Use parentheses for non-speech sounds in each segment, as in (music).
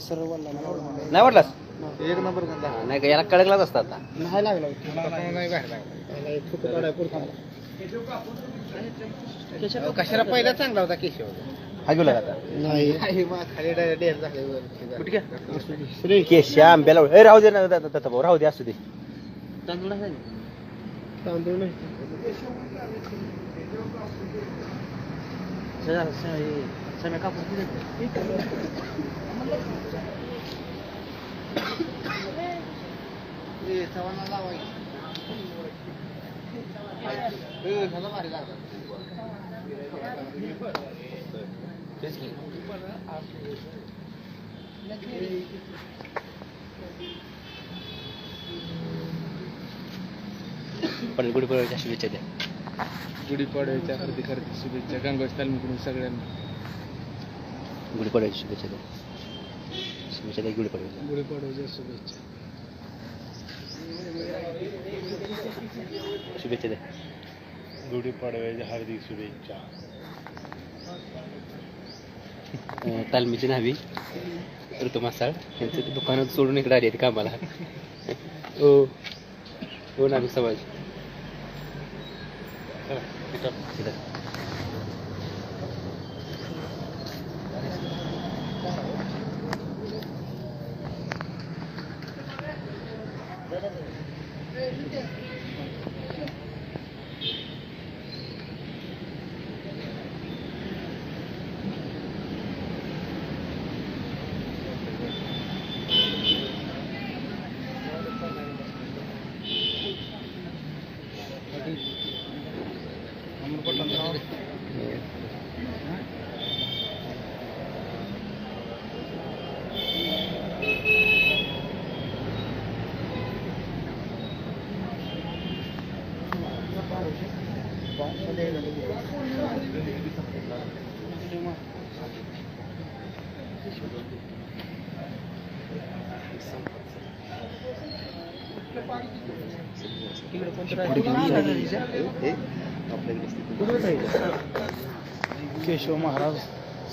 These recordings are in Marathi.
नाही. सर वडला नाही वाटलास एक नंबर गंदा नाही का? याला कडकलाच असतात आता. नाही लागला नाही बाहेर कशाला पहिला चांगला होता केशव? हा घेऊ आता? केशा आंब्याला ए राहू दे ना भाऊ राहू दे असू दे. तांदूळ नाही. पण गुढीपाडव्याच्या शुभेच्छा द्या गुढीपाडव्याच्या हार्दिक हार्दिक शुभेच्छा. गंगावती तालमीकडून सगळ्यांना. गुढीपाडव्याची शुभेच्छा द्या. शुभेच्छा द्या गुढीपाडव्याच्या. गुढीपाडव्याच्या शुभेच्छा. शुभेच्छा द्या. गुढीपाडव्याच्या हार्दिक शुभेच्छा. अं, तालमीची नावी ऋतू मासाळ यांचं ते दुकानात सोडून इकडे आली आहेत कामाला. हो हो नाविक समाज Veremiyoruz. Öldü de. Keshav Maharaj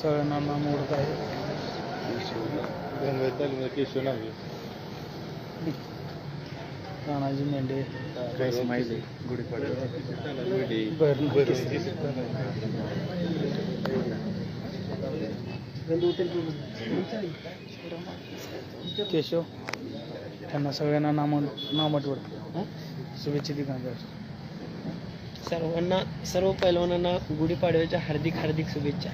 सगळ्यांना नाम ओळख आहे केशव नावे तानाजी मेंढे. गुढीपाडवा केशव. त्यांना सगळ्यांना नाम नामटवड शुभेच्छा सर्वांना सर्व पैलवानांना गुढीपाडव्याच्या हार्दिक हार्दिक शुभेच्छा.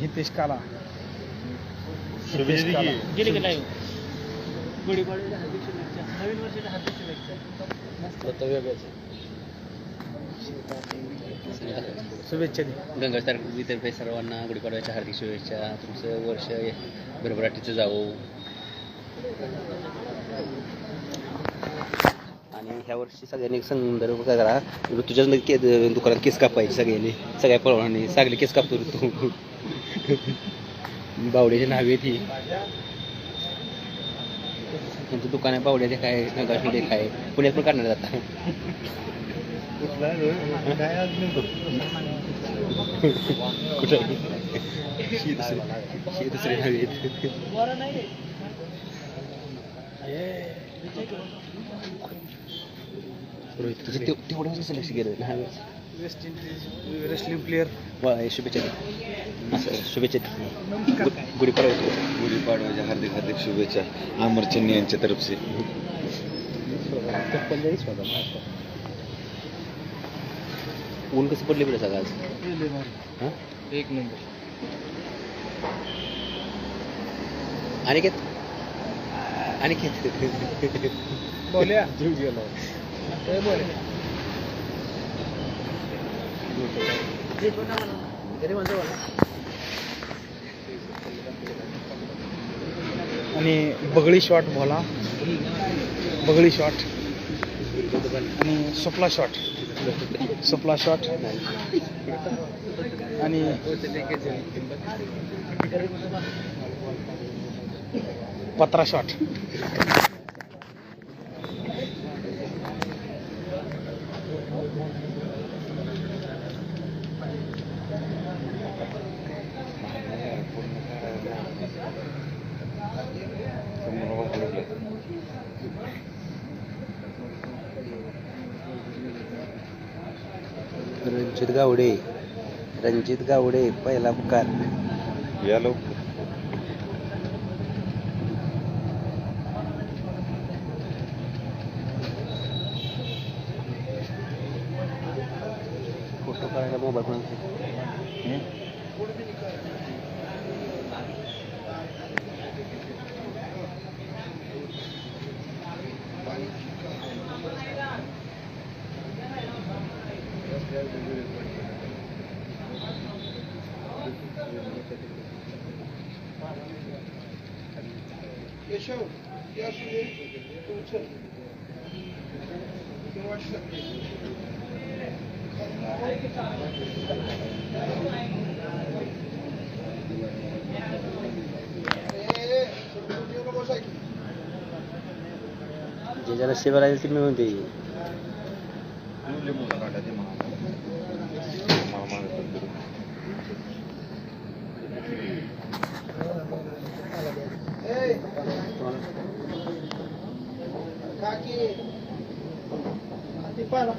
हितेश काला. शुभेच्छा काला. गेले गेला गुढीपाडव्याच्या हार्दिक शुभेच्छा. नवीन वर्षाच्या हार्दिक शुभेच्छा. शुभेच्छा दे गंगा तर्फे सर्वांना गुढीपाडव्याच्या हार्दिक शुभेच्छा. तुमचं वर्ष भरभराटीचं जावो. आणि ह्या वर्षी सगळ्यांनी एक संदर्भ काय करा. ऋतूच्याच मध्ये के दुकानात केस कापायचे सगळ्यांनी. सगळ्या पळवानी सगळे केस कापतो ऋतू. बावड्याची नावे ती त्यांचं दुकान आहे बावड्याचे काय नगाशमध्ये काय पुण्यात पण काढणार आता. कुठे दुसरी रोहित तुझं तेव- तेवढं लक्ष गेलं ना वेस्ट इंडिज रेसलिंग प्लेअर वा शुभेच्छा. असं शुभेच्छा गुढीपाडवा येतो. गुढीपाडव्याच्या हार्दिक हार्दिक शुभेच्छा. अमर चिन्नी यांच्या तरफ से ऊन कसं पडले बरं सगळं आज? एक नंबर. अनिकेत अनिकेत बोल्या. जीव गेला. आणि बगळी शॉट बोला. बगळी शॉट आणि सुपला शॉट सुपला शॉट आणि पत्रा शॉट रणजित गावडे. रणजित गावडे पहिला पुकार या लवकर. फोटो काढायला मोबाईल पण जे ज्याला शिवाय ते मिळून देईल.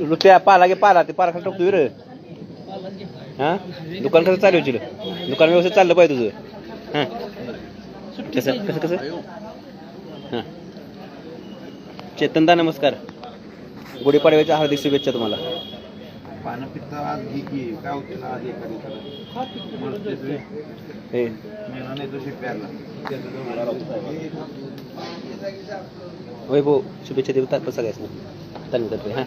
रुपया पाला घे पाला ते पाला खाली टाकतो हा? दुकान कसं चालू आहे दुकान व्यवस्थित चाललं पाहिजे तुझं. हा? कसं कसं कसं? हा. चेतन दा नमस्कार. गुढीपाडव्याच्या हार्दिक शुभेच्छा तुम्हाला. पानं घे की काय होते ना आज एखादी हे मेहनत येतो शिप्याला वैभव शुभेच्छा देऊ सगळ्याच चालू करतोय हा।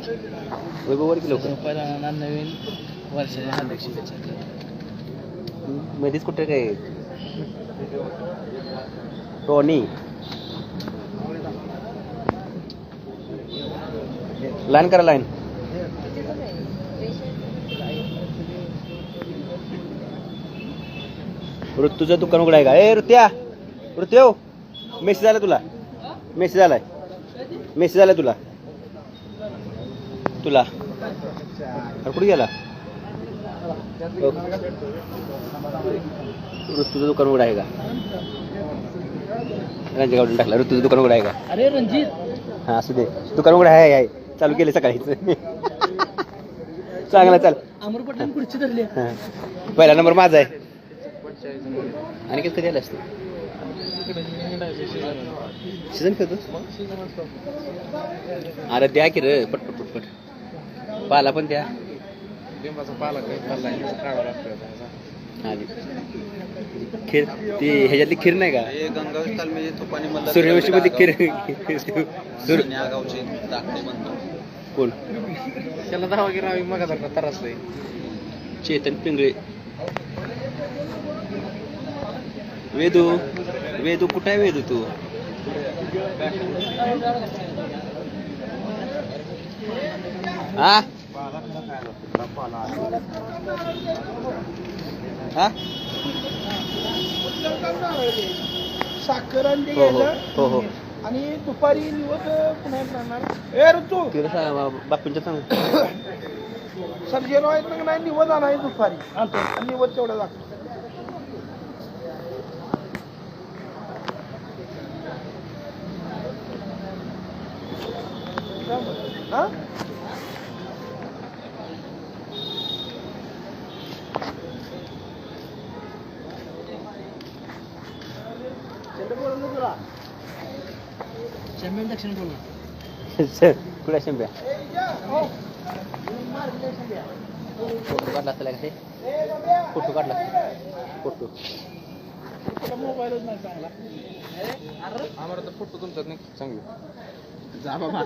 वैभव वर की लवकर पहिला नवीन वर्षाच्या हार्दिक शुभेच्छा मध्येच कुठे काय टोनी लाईन करा लाईन ऋतूचं दुकान उघडाय का? ए ऋत्या! ऋत्यव मेसेज आला तुला. मेसेज आलाय. मेसेज आलाय तुला. तुला. अरे कुठे गेला? ऋतूचं दुकान उघडं आहे का? रंजन गावडून टाकला. ऋतूचं दुकान उघडं आहे का? अरे रणजित! हा असू दे. दुकान उघडं आहे आहे चालू केले सकाळीच चांगला चाल. अमर पटेल खुर्ची धरली. हा. पहिला नंबर माझा आहे. आणि कधी आला असतो? सीझन खेळतो अरे द्या की रे पटपट पटपट पाला पण द्या. लिंबाचा पाला खीर ती ह्याच्यातली खीर नाही का? सूर्यवंशी मध्ये खीर कोण? त्याला दहा वगैरे मग त्रास आहे चेतन पिंगळे. वेदू वेदू कुठं आहे वेदू तू? हा? हा? साखर आणि हो हो हो हो. आणि दुपारी निवत पुण्यात राहणार ए ऋतू! तिला सांग बापूंच्या सांग. (coughs) सर्जेनो आहेत ना नाही निवत आणाय दुपारी. आणि निवत तेवढा लागतो. चेंबन दक्षिण कुठे शेंब्या फोटो काढला असला का फोटो काढला फोटो. मोबाईलच नाही चांगला. आम्हाला तर फोटो तुमच्यात नाही. चांगले. जा बाबा.